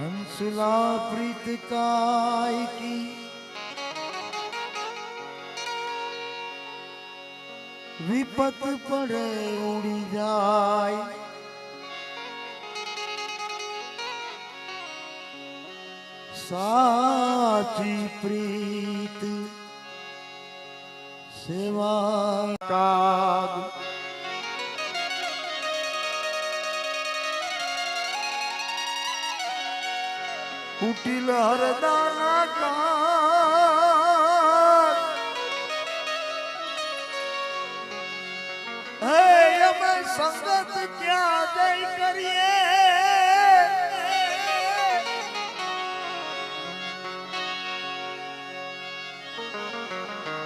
हंसला प्रीत काय की विपत पड़े उड़ी जाय साची प्रीत सेवा का કુટિલ હરદાના હે અમે સંગત ક્યાં જઈ કરીએ?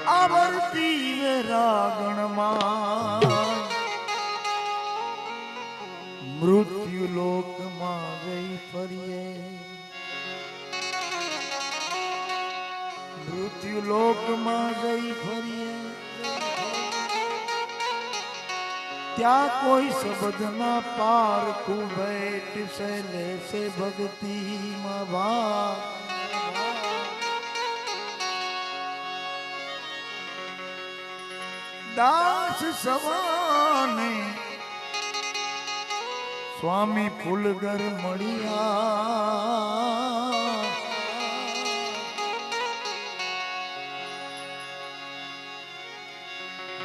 આવર્તી રાગણમાં. મૃત્યુ લોકમાં જઈ ફરીએ. લોકમાં જઈ ફરીએ. ત્યાં કોઈ શબ્દ ના પાર કુબેટ સે લેશે ભક્તિ માં ભાગ દાસ સવાને સ્વામી ફૂલગર મળ્યા.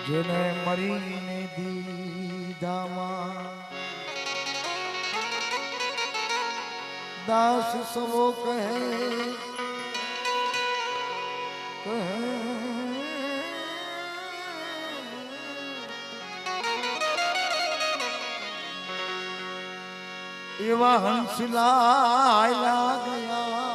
જેને મરીને દીધામાં. દાસ સવો કહે કહે એવા હંસલા ગયા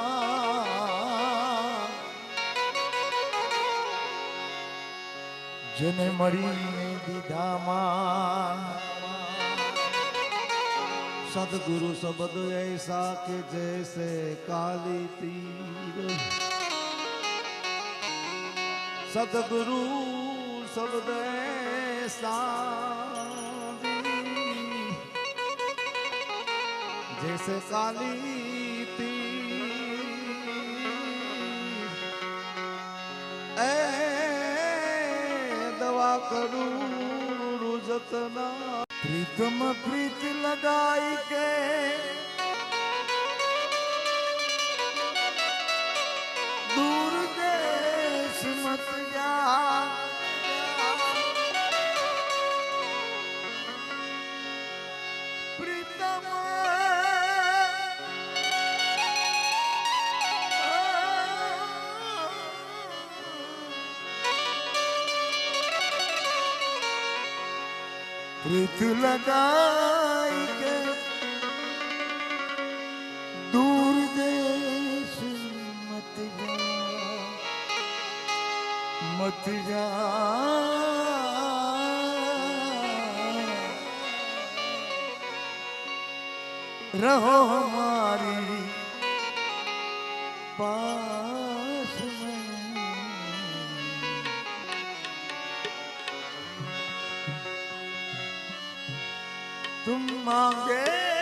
જેને મળીને દીધામાં સદગુરુ શબ્દ ऐसा કે જૈસે કાલી તીર સદગુરુ શબ્દ ऐसा જૈસે કાલી તીર કરું જતના પ્રીતમ પ્રીત લગાઈ કે દૂર દેશ મત જા પ્રીત લગાઈ કે દૂર દેશ મત જા મત જા રહો હમારી તું માંગે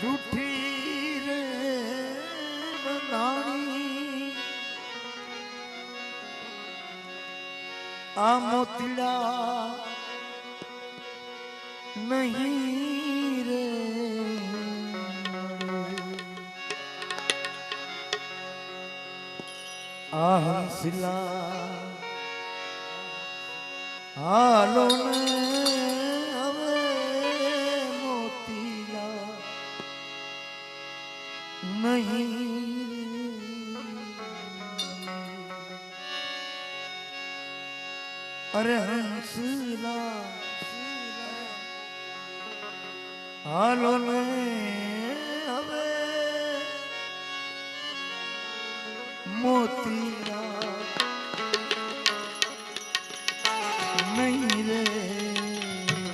જૂઠી રે બંધાણી આ મોતીડા નહીં રે. આ હંસલા હાલો ને નહીં અરે હંસલા હાલો હવે મોતીલા નહીં રે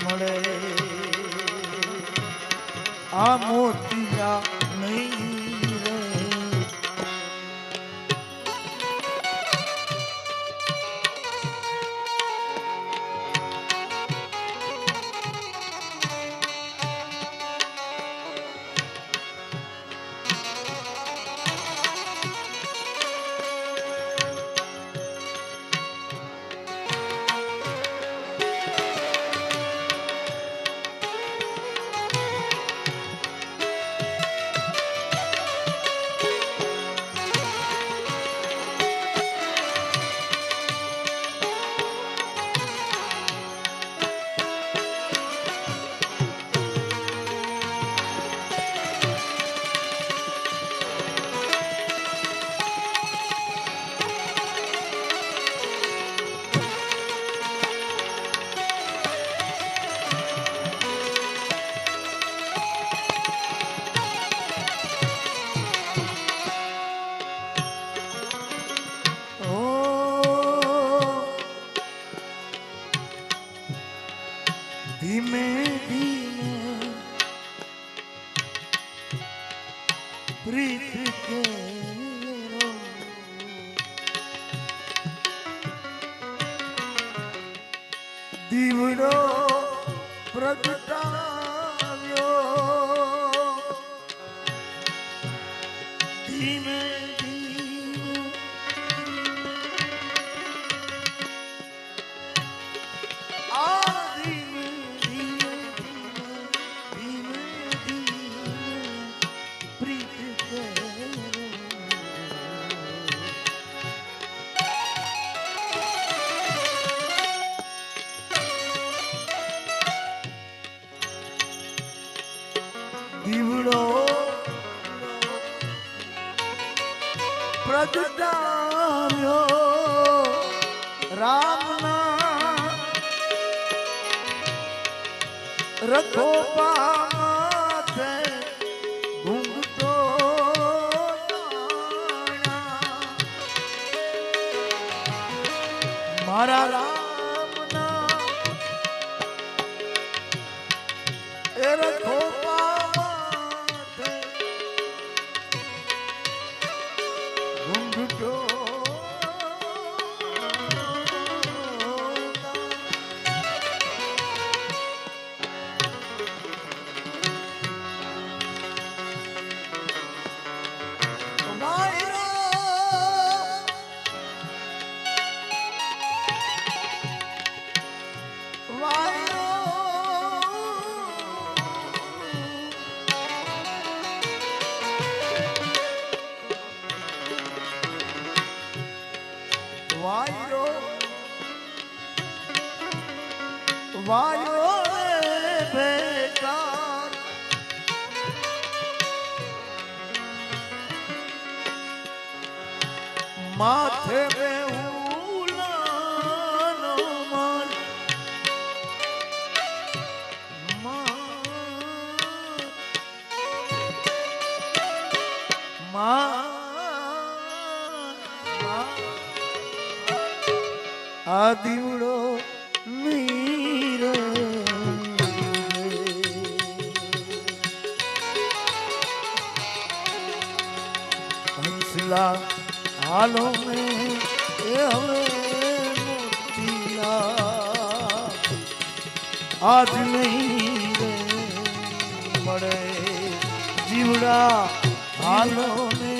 મળે આ મોતીલા દીવડો પ્રગટાવ્યો રામના રખો પામાથે go. વાયરો રે બેકાર માથે બે ઉલાનો માર આ દીવડો હંસલા હાલો ને એ હવે મોતીલા આજ નહીં રે મળે જીવડા હાલો ને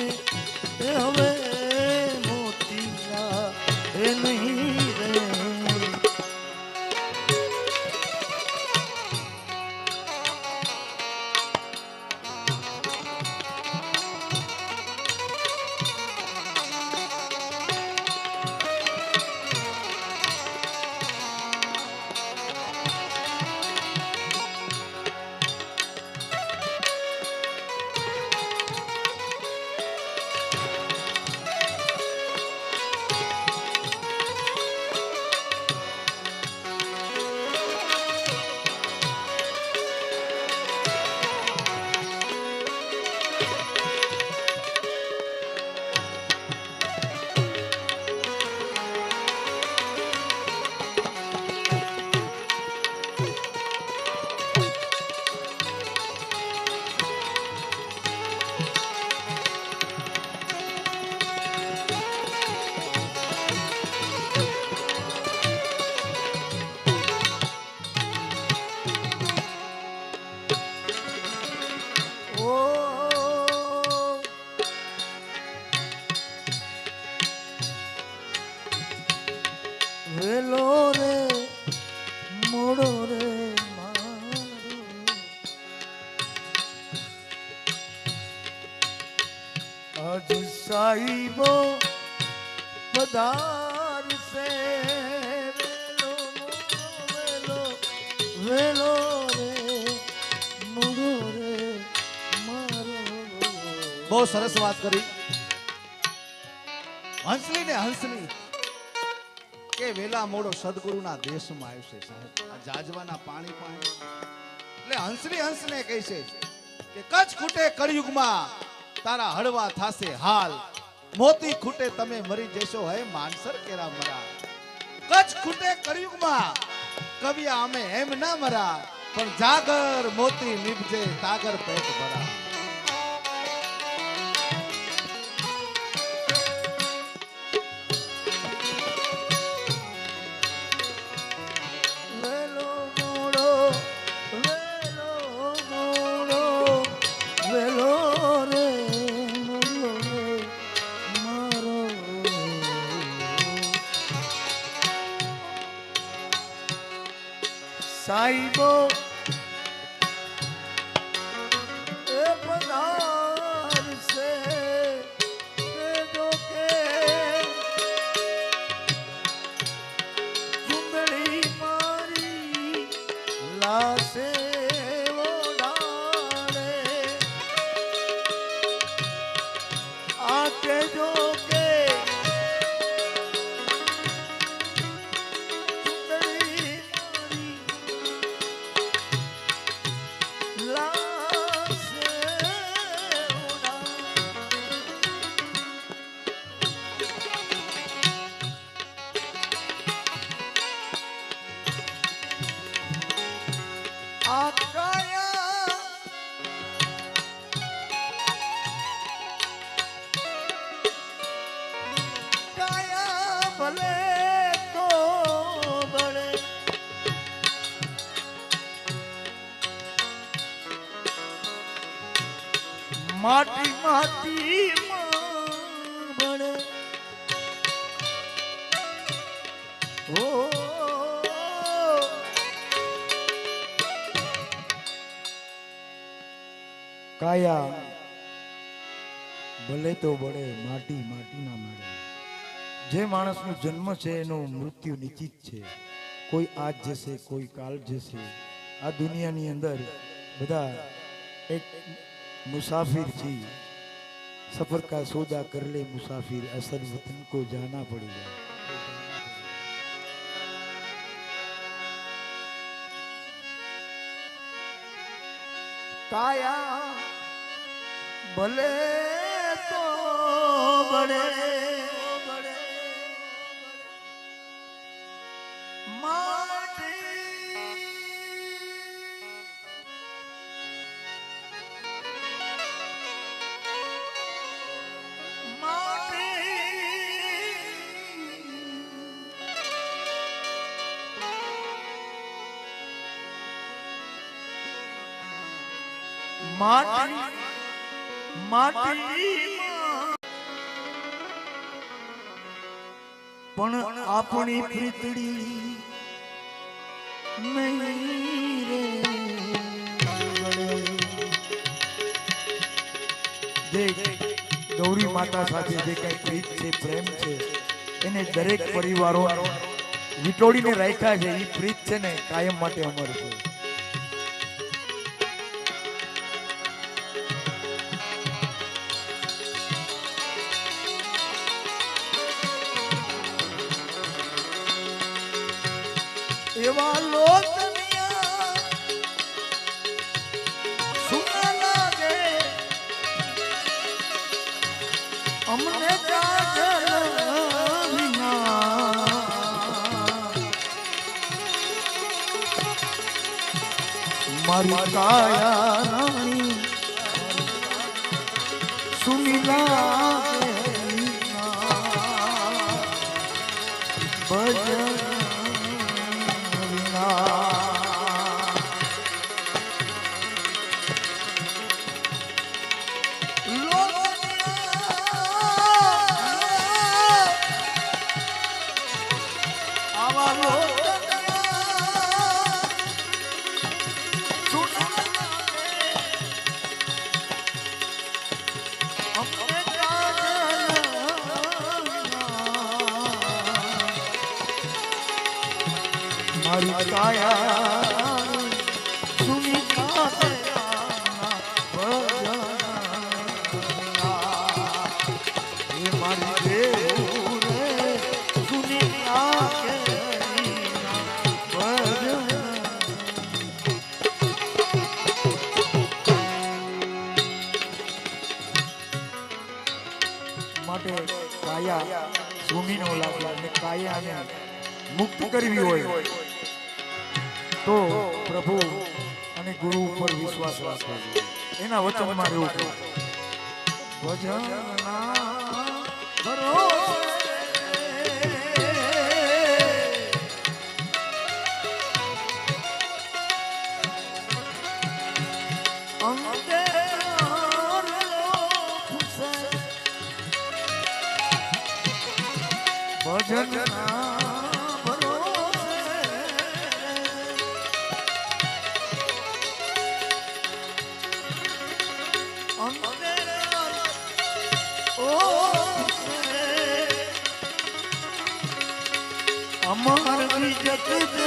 આજ સાઈબો પધારશે વેલો વેલો બહુ સરસ વાત કરી. હંસલી ને હંસલી, કે વેલા મોડો સદગુરુના દેશમાં આવશે સાહેબ. આ જાજવાના પાણી પાણી. એટલે હંસલી હંસને કહે છે કે કચ્છ ખૂટે કળિયુગમાં તારા હળવા થાશે હાલ. મોતી ખૂટે તમે મરી જશો, હે માનસર કેરા મરા. કચ્છ ખૂટે કળિયુગમાં કવિયા અમે એમ ના મરા. પણ જાગર મોતી નીપજે, તાગર પેટ ભરા. સાઈબો કાયા. ભલે તો બળે માટી માટીમાં મળે. જે માણસનો જન્મ છે એનો મૃત્યુ નિશ્ચિત છે. કોઈ આજ જશે, કોઈ કાલ જશે. આ દુનિયાની અંદર બધા એક મુસાફિર છીએ સફર કા સોદા કર લે મુસાફિર અસલ વતન કો જાના પડેगा કાયા ભલે તો બળે. પણ આપણી પ્રીતડી નહીં ગૌરી માતા સાથે જે કઈ પ્રીત છે, પ્રેમ છે, એને દરેક પરિવારો વિટોડીને રાખ્યા છે એ પ્રીત છે ને કાયમ માટે અમર છે. એવા લોચનિયા સુના લાગે. મારી કાયા કરવી હોય. તો પ્રભુ અને ગુરુ ઉપર વિશ્વાસ રાખવો જોઈએ એના વચનમાં રહેવું ભજન ભરો ભજન Boop, boop.